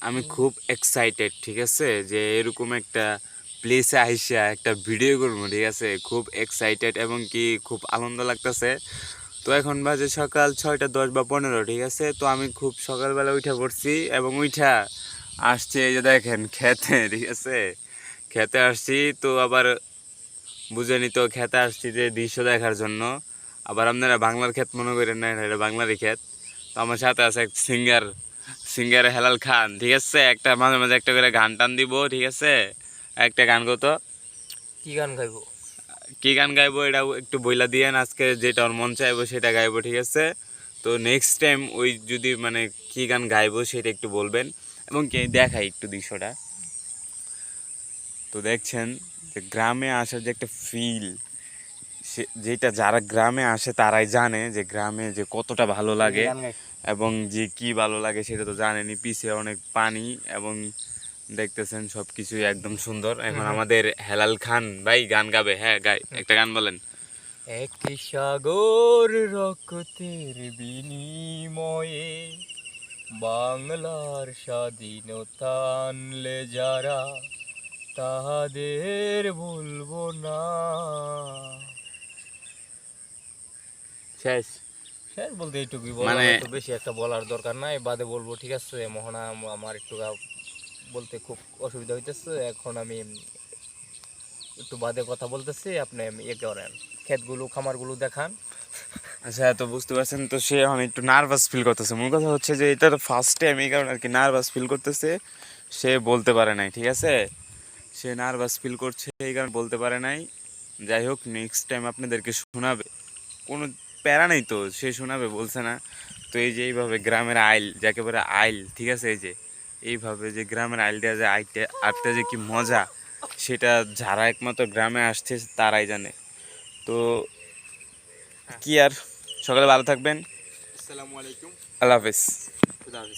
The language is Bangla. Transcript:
আমি খুব এক্সাইটেড ঠিক আছে? যে এরকম একটা প্লেসে আইসা একটা ভিডিও করব, ঠিক আছে? খুব এক্সাইটেড এবং কি খুব আনন্দ লাগতেছে। তো এখন বাজে সকাল ছয়টা দশ বা পনেরো, ঠিক আছে? তো আমি খুব সকালবেলা উঠে পড়ছি এবং উঠা আসছে এই যে দেখেন খেতে, ঠিক আছে? খেতে আসছি, তো আবার বুঝেনি তো খেতে আসছি যে দৃশ্য দেখার জন্য। আবার আপনারা বাংলার ক্ষেত মনে করেন না, এটা বাংলারই ক্ষেত তো আমার সাথে আছে এক সিঙ্গার সিঙ্গার হেলাল খান ঠিক আছে? একটা মাঝে মাঝে একটা করে গান টান দিব ঠিক আছে? একটা গান কত কি গান গাইবো? কি গান গাইবো এটা একটু বইলা দিয়েন আজকে যেটা ওর মন চাইব সেটা গাইবো ঠিক আছে? তো নেক্সট টাইম ওই যদি মানে কি গান গাইবো সেটা একটু বলবেন এবং কি দেখাই একটু দৃশ্যটা। তো দেখছেন যে গ্রামে আসার যে একটা ফিল সে যেটা যারা গ্রামে আসে তারাই জানে যে গ্রামে যে কতটা ভালো লাগে এবং যে কি ভালো লাগে সেটা তো জানেনি পিছে অনেক পানি এবং দেখতেছেন সব কিছুই একদম সুন্দর। এখন আমাদের হেলাল খান ভাই গান গাবে হ্যাঁ গাই একটা গান বলেন। একটি সাগর রক্তের বিনিময়ে বাংলার স্বাধীনতা আনলে যারা তাহাদের বলব না। শেষ। শেষ বলতে এইটুকুই মানে- বেশি একটা বলার দরকার নাই। বাদে বলব ঠিক আছে মোহনা আমার একটু বলতে খুব অসুবিধা হইতেছে এখন আমি একটু বাদে কথা বলতেছি আপনি ইয়ে করেন। ক্ষেতগুলো খামারগুলো দেখান। আচ্ছা তো বুঝতে পারছেন তো সে এখন একটু নার্ভাস ফিল করতেছে। মূল কথা হচ্ছে যে এটা তো ফার্স্ট টাইম এই কারণে আর কি নার্ভাস ফিল করতেছে। সে বলতে পারে নাই ঠিক আছে? সে নার্ভাস ফিল করছে এই কারণে বলতে পারে নাই। যাই হোক নেক্সট টাইম আপনাদেরকে শোনাবে। কোনো প্যারা নেই তো সে শোনাবে বলছে না। তো এই যে এইভাবে গ্রামের আইল যাকে বলে আইল ঠিক আছে এই যে এইভাবে যে গ্রামের আইল দেওয়া যায় আইটে আটটা যে কি মজা সেটা যারা একমাত্র গ্রামে আসছে তারাই জানে। তো কি আর সকালে ভালো থাকবেন। আসসালামু আলাইকুম। আল্লাহ হাফিজ। হাফেজ।